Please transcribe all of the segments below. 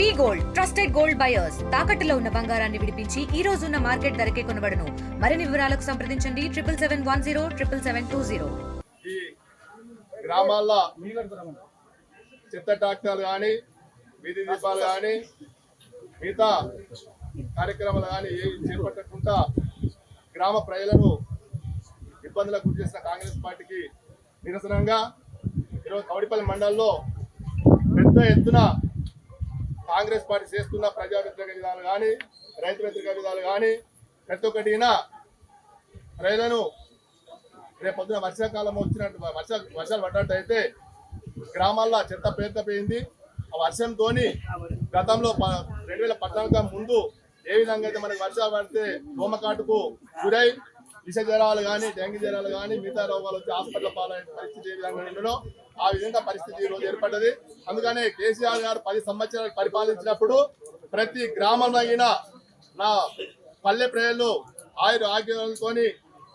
We gold trusted gold buyers. తాకట్టులో ఉన్న బంగారాన్ని విడిపించి ఈ రోజు ఉన్న మార్కెట్ ధరకే కొనబడను. మరిన్ని వివరాలకు సంప్రదించండి. Triple seven one zero triple seven two zero. ఈ గ్రామాల్లో చెత్త ట్రాక్టర్ కానీ వీధి దీపాలు కానీ మిగతా కార్యక్రమాలు కానీ ఏవి చేపట్టకుండా గ్రామ ప్రజలను ఇబ్బందులకు గురి చేసిన కాంగ్రెస్ పార్టీకి నిరసనంగా ఈరోజు కవడిపల్లి మండలంలో పెద్ద ఎత్తున కాంగ్రెస్ పార్టీ చేస్తున్న ప్రజా వ్యతిరేక విధాలు కానీ రైతు వ్యతిరేక విధాలు కానీ ప్రతి ఒక్కటిన ప్రజలను రేపు పొద్దున వర్షాకాలం వచ్చినట్టు వర్ష వర్షాలు పడ్డట్టు అయితే గ్రామాల్లో చెత్త పేరుకపోయింది ఆ వర్షంతో గతంలో రెండు వేల పద్నాలుగు ముందు ఏ విధంగా అయితే మనకి వర్షాలు పడితే దోమకాటుకు గురై విష జ్వరాలు కానీ డెంగ్యూ జ్వరాలు కానీ మిగతా రోగాలు వచ్చి హాస్పిటల్ పాలైన పరిస్థితి ఏ విధంగా ఉండడో ఆ విధంగా పరిస్థితి ఈ రోజు ఏర్పడ్డది. అందుకనే కేసీఆర్ గారు పది సంవత్సరాలు పరిపాలించినప్పుడు ప్రతి గ్రామంలో అయినా నా పల్లె ప్రజలు ఆయుర ఆరోగ్యాలతోని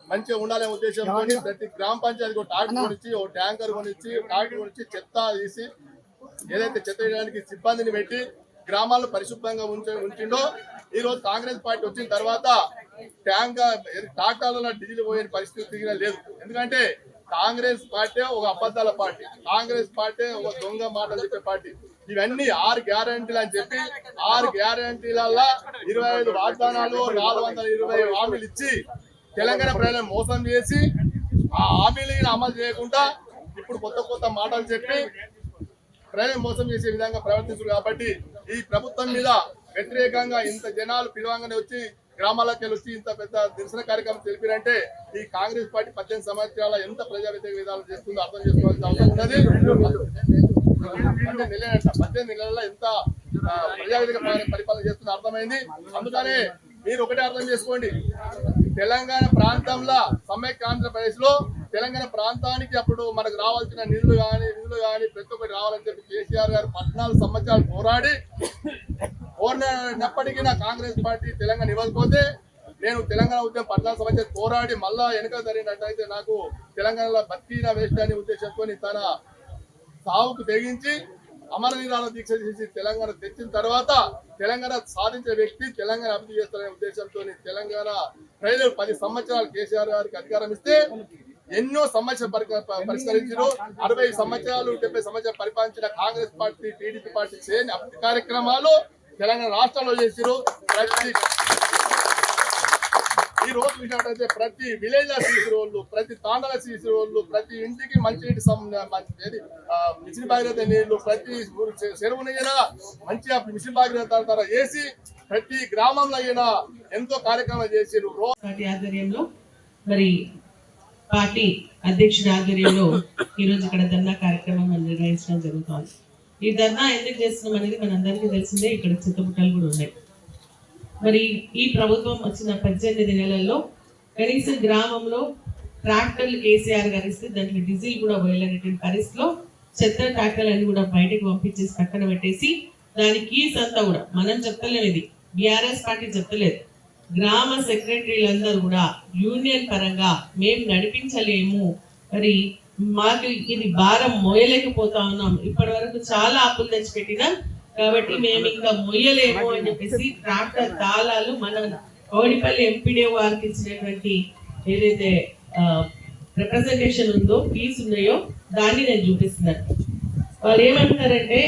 మంచిగా ఉండాలనే ఉద్దేశంతో ప్రతి గ్రామ పంచాయతీ ఒక ట్రాక్టర్ కొనిచ్చి ఒక ట్యాంకర్ కొనిచ్చి ట్రాక్టర్ కొనిచ్చి చెత్త తీసి ఏదైతే చెత్త వేయడానికి సిబ్బందిని పెట్టి గ్రామాలను పరిశుభ్రంగా ఉంచ ఉంచిండో ఈ రోజు కాంగ్రెస్ పార్టీ వచ్చిన తర్వాత ట్యాంక్ ట్రాక్టర్లలో డీజిల్ పోయే పరిస్థితి లేదు. ఎందుకంటే కాంగ్రెస్ పార్టీ ఒక అబద్ధాల పార్టీ. కాంగ్రెస్ పార్టీ ఒక దొంగ మాటలు చెప్పే పార్టీ. ఇవన్నీ ఆరు గ్యారంటీలు అని చెప్పి ఆరు గ్యారంటీలల్లా ఇరవై ఐదు వాగ్దానాలు నాలుగు వందల ఇరవై హామీలు ఇచ్చి తెలంగాణ ప్రజలను మోసం చేసి ఆ హామీలను అమలు చేయకుండా ఇప్పుడు కొత్త కొత్త మాటలు చెప్పి ప్రజలను మోసం చేసే విధంగా ప్రవర్తించారు కాబట్టి ఈ ప్రభుత్వం మీద వ్యతిరేకంగా ఇంత జనాలు పిలవంగానే వచ్చి గ్రామాలకు వెళ్ళి ఇంత పెద్ద నిరసన కార్యక్రమం తెలిపినంటే ఈ కాంగ్రెస్ పార్టీ పద్దెనిమిది సంవత్సరాల ఎంత ప్రజా వ్యతిరేక విధాలు చేస్తుందో అర్థం చేసుకోవాల్సిన అవసరం ఉన్నది. అంటే నెలలంట పద్దెనిమిది నెలల్లో ఎంత ప్రజావేదిక పరిపాలన చేస్తుందో అర్థమైంది. అందుకనే మీరు ఒకటే అర్థం చేసుకోండి. తెలంగాణ ప్రాంతంలో సమైక్య ఆంధ్రప్రదేశ్లో తెలంగాణ ప్రాంతానికి అప్పుడు మనకు రావాల్సిన నిధులు కానీ నిధులు కానీ ప్రతి ఒక్కటి రావాలని చెప్పి కేసీఆర్ గారు పద్నాలుగు సంవత్సరాలు పోరాడి కోరినప్పటికీ నా కాంగ్రెస్ పార్టీ తెలంగాణ ఇవ్వకపోతే నేను తెలంగాణ ఉద్యమం పద్నాలుగు సంవత్సరాలు పోరాడి మళ్ళా వెనుక జరిగినట్టయితే నాకు తెలంగాణలో బతీన వేస్ట్ అనే ఉద్దేశంతో తన సావుకు తెగించి అమరవీరాల దీక్ష చేసి తెలంగాణ తెచ్చిన తర్వాత తెలంగాణ సాధించే వ్యక్తి తెలంగాణ అభివృద్ధి చేస్తారనే ఉద్దేశంతో తెలంగాణ ప్రజలు పది సంవత్సరాలు కేసీఆర్ గారికి అధికారం ఇస్తే ఎన్నో సమస్యలు పరి- పరిష్కరించారు అరవై సంవత్సరాలు డెబ్బై సంవత్సరాలు పరిపాలించిన కాంగ్రెస్ పార్టీ టీడీపీ పార్టీ చేయని అభివృద్ధి కార్యక్రమాలు తెలంగాణ రాష్ట్రంలో చేసిరు ప్రతి ఈ రోజు చూసినట్టయితే ప్రతి విలేజ్లో సీసీ ప్రతి తాండల తీసిన వాళ్ళు ప్రతి ఇంటికి మంచి ఏది మిషన్ భాగీరథ నీళ్ళు ప్రతి ఊరు చెరువుని అయినా మంచిగా మిషన్ భాగీరథ ద్వారా వేసి ప్రతి గ్రామంలో అయినా ఎంతో కార్యక్రమాలు చేసిరు పార్టీ ఆధ్వర్యంలో మరి పార్టీ అధ్యక్షుడి ఆధ్వర్యంలో ఈరోజు ఇక్కడ ధర్నా కార్యక్రమం నిర్వహించడం జరుగుతోంది. ఈ ధర్నా ఎందుకు చేస్తున్నాం అనేది మనందరికీ తెలిసిందే. ఇక్కడ చిత్తపుట్టలు కూడా ఉన్నాయి. మరి ఈ ప్రభుత్వం వచ్చిన పద్దెనిమిది నెలల్లో కనీసం గ్రామంలో ట్రాక్టర్లు కేసీఆర్ గారు ఇస్తే దాంట్లో డీజిల్ కూడా వేయలేనటువంటి పరిస్థితిలో చెత్త ట్రాక్టర్లు అన్ని కూడా బయటకు పంపించేసి పక్కన పెట్టేసి దాని కీస్ అంతా కూడా మనం చెప్తలేము ఇది. బీఆర్ఎస్ పార్టీ చెప్తలేదు. గ్రామ సెక్రటరీలందరూ కూడా యూనియన్ పరంగా మేము నడిపించలేము. మరి మాకు ఇది భారం మోయలేకపోతా ఉన్నాం. ఇప్పటి వరకు చాలా అప్పులు తెచ్చిపెట్టినా. కాబట్టి మేము ఇంకా మొయ్యలేము అని చెప్పేసి ట్రాక్టర్ తాళాలు మన కోడిపల్లి ఎంపీడీ వారికి ఇచ్చినటువంటి ఏదైతే రిప్రజెంటేషన్ ఉందో ఫీజు ఉన్నాయో దాన్ని నేను చూపిస్తున్నాను. వాళ్ళు ఏమంటారంటే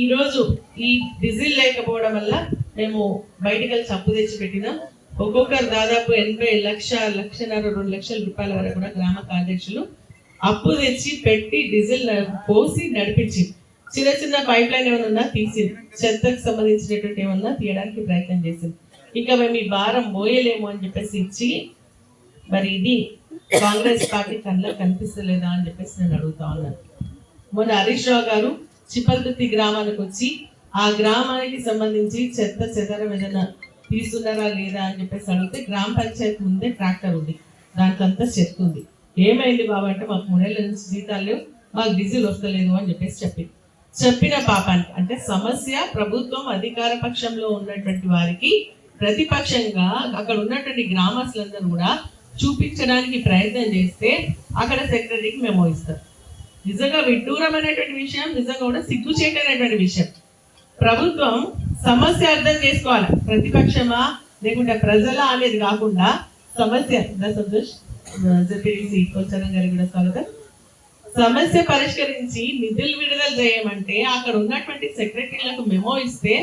ఈరోజు ఈ డీజిల్ లేకపోవడం వల్ల మేము బయటకెళ్ళి వెళ్ళి చప్పు తెచ్చి పెట్టినాం ఒక్కొక్కరు దాదాపు ఎనభై లక్ష లక్షన్నర రెండు లక్షల రూపాయల వరకు కూడా గ్రామ కార్యదర్శులు అప్పు తెచ్చి పెట్టి డీజిల్ పోసి నడిపించి చిన్న చిన్న పైప్ లైన్ ఏమైనా ఉన్నా చెత్తకు సంబంధించినటువంటి ఏమన్నా తీయడానికి ప్రయత్నం చేసింది. ఇంకా మేము ఈ భారం పోయలేము అని చెప్పేసి ఇచ్చి మరి ఇది కాంగ్రెస్ పార్టీ కళ్ళ కనిపిస్తలేదా అని చెప్పేసి నేను అడుగుతా ఉన్నాను మొన్న హరీష్ రావు గారు చిపల్దుర్తి గ్రామానికి వచ్చి ఆ గ్రామానికి సంబంధించి చెత్త చెదరం ఏదైనా తీస్తున్నారా లేదా అని చెప్పేసి అడిగితే గ్రామ పంచాయతీ ముందే ట్రాక్టర్ ఉంది. దానికంతా చెత్త ఉంది. ఏమైంది బాబా అంటే మాకు మూడేళ్ళ నుంచి జీతాలు లేవు మాకు డీజిల్ వస్తలేదు అని చెప్పేసి చెప్పింది. చెప్పిన పాపానికి అంటే సమస్య ప్రభుత్వం అధికార పక్షంలో ఉన్నటువంటి వారికి ప్రతిపక్షంగా అక్కడ ఉన్నటువంటి గ్రామస్తులందరూ కూడా చూపించడానికి ప్రయత్నం చేస్తే అక్కడ సెక్రటరీకి మేము ఇస్తాం. నిజంగా విడ్డూరమైనటువంటి విషయం నిజంగా కూడా సిగ్గుచేటైనటువంటి విషయం. ప్రభుత్వం సమస్య అర్థం చేసుకోవాలి. ప్రతిపక్షమా లేకుంటే ప్రజల అనేది కాకుండా సమస్య. సంతోష్? జపిసి కొల్చరం గారికి కూడా స్వాగతం సమస్య పరిష్కరించి నిధులు విడుదల చేయమంటే అక్కడ ఉన్నటువంటి సెక్రటరీలకు మెమో ఇస్తే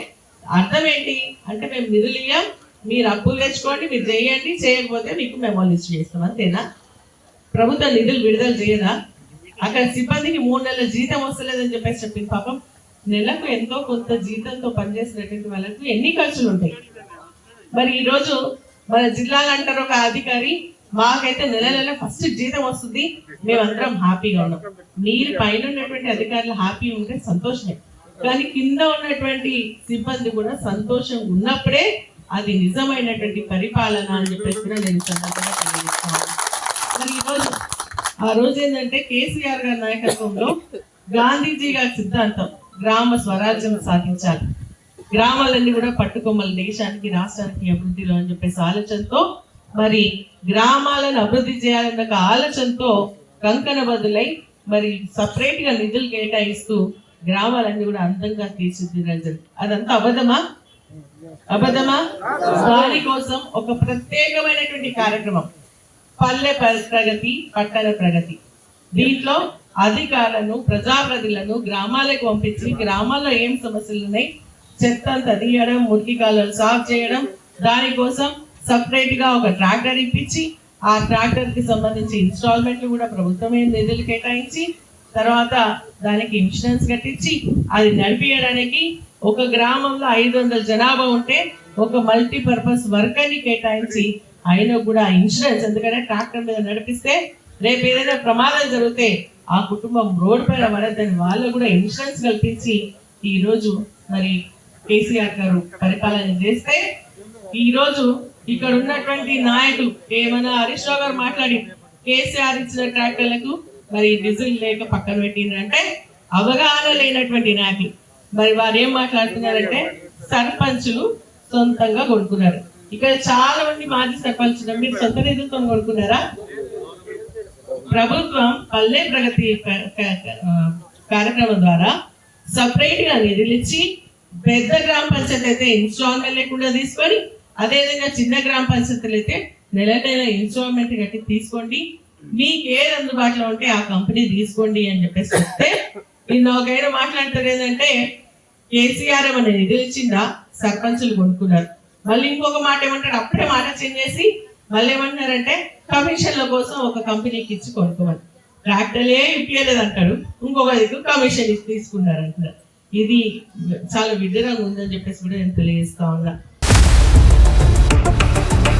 అర్థం ఏంటి? అంటే మేము నిధులు ఇవ్వం మీరు అప్పులు తెచ్చుకోండి మీరు చేయండి చేయకపోతే మీకు మెమో లిస్ట్ చేస్తాం అంతేనా? ప్రభుత్వం నిధులు విడుదల చేయదా? అక్కడ సిబ్బందికి మూడు నెలల జీతం వస్తలేదని చెప్పేసి చెప్పింది. పాపం నెలకు ఎంతో కొంత జీతంతో పనిచేసినటువంటి వాళ్ళకు ఎన్ని ఖర్చులు ఉంటాయి? మరి ఈరోజు మన జిల్లాలంటారు ఒక అధికారి మాకైతే నెల నెల ఫస్ట్ జీతం వస్తుంది. మేమందరం హ్యాపీగా ఉన్నాం. మీరు పైన ఉన్నటువంటి అధికారులు హ్యాపీ ఉంటే సంతోషమే. కానీ కింద ఉన్నటువంటి సిబ్బంది కూడా సంతోషం ఉన్నప్పుడే అది నిజమైనటువంటి పరిపాలన అని చెప్పేసి కూడా నేను సందర్భంగా తెలియజేస్తాను. మరి ఈరోజు ఆ రోజు ఏంటంటే కేసీఆర్ గారి నాయకత్వంలో గాంధీజీ గారి సిద్ధాంతం గ్రామ స్వరాజ్యం సాధించాలి. గ్రామాలన్నీ కూడా పట్టుకొమ్మలు దేశానికి రాష్ట్రానికి అభివృద్ధిలో అని చెప్పేసి ఆలోచనతో మరి గ్రామాలను అభివృద్ధి చేయాలన్న ఆలోచనతో కంకణ బదులై మరి సపరేట్గా నిధులు కేటాయిస్తూ గ్రామాలన్నీ కూడా అందంగా తీర్చిదిద్దడం జరిగింది. అదంతా అబద్ధమా? అబద్ధమా? దానికోసం ఒక ప్రత్యేకమైనటువంటి కార్యక్రమం. పల్లె ప్రగతి పట్టణ ప్రగతి. దీంట్లో అధికారులను ప్రజాప్రతినిధులను గ్రామాలకు పంపించి గ్రామాల్లో ఏం సమస్యలు ఉన్నాయి? చెత్త అంతా తీయడం మురికి కాలువలు సాఫ్ చేయడం దానికోసం సపరేట్గా ఒక ట్రాక్టర్ ఇప్పించి ఆ ట్రాక్టర్కి సంబంధించి ఇన్స్టాల్మెంట్లు కూడా ప్రభుత్వమే నిధులు కేటాయించి తర్వాత దానికి ఇన్సూరెన్స్ కట్టించి అది నడిపించడానికి ఒక గ్రామంలో ఐదు వందల జనాభా ఉంటే ఒక మల్టీపర్పస్ వర్కర్ని కేటాయించి అయినా కూడా ఇన్సూరెన్స్ ఎందుకంటే ట్రాక్టర్ మీద నడిపిస్తే రేపు ఏదైనా ప్రమాదం జరిగితే ఆ కుటుంబం రోడ్డు పైన పడద్దని వాళ్ళు కూడా ఇన్సూరెన్స్ కల్పించి ఈరోజు మరి కేసీఆర్ గారు పరిపాలన చేస్తే ఈరోజు ఇక్కడ ఉన్నటువంటి నాయకులు ఏమన్నా హరీష్ రావు గారు మాట్లాడి కేసీఆర్ ఇచ్చిన ట్రాక్టర్లకు మరి డీజిల్ లేక పక్కన పెట్టిందంటే అవగాహన లేనటువంటి నాయకులు. మరి వారు ఏం మాట్లాడుతున్నారంటే సర్పంచులు సొంతంగా కొనుక్కున్నారు. ఇక్కడ చాలా మంది మాజీ సర్పంచులు మీరు సొంత నిధులతో కొనుక్కున్నారా? ప్రభుత్వం పల్లె ప్రగతి కార్యక్రమం ద్వారా సపరేట్గా నిధులు ఇచ్చి పెద్ద గ్రామ పంచాయతీ అయితే ఇన్స్టాల్మెంట్ లేకుండా తీసుకొని అదేవిధంగా చిన్న గ్రామ పంచాయతీలు అయితే నెల నెల ఇన్స్టాల్మెంట్ కట్టి తీసుకోండి. మీకు ఏది అందుబాటులో ఉంటే ఆ కంపెనీ తీసుకోండి అని చెప్పేసి చెప్తే నిన్న ఒక మాట్లాడతారు ఏంటంటే కేసీఆర్ అనే నిధులు ఇచ్చిందా? సర్పంచులు కొనుక్కున్నారు. మళ్ళీ ఇంకొక మాట ఏమంటారు అప్పుడే మాట చేంజ్ చేసి మళ్ళీ ఏమంటారంటే కమిషన్ల కోసం ఒక కంపెనీకి ఇచ్చి కొనుక్కోమని. ట్రాక్టర్లే ఇప్పించలేదు అంటాడు. ఇంకొక దిక్కు కమిషన్ ఇచ్చి తీసుకున్నారు అంటారు ఇది చాలా విడ్డరంగా ఉందని చెప్పేసి కూడా నేను తెలియజేస్తా ఉన్నా.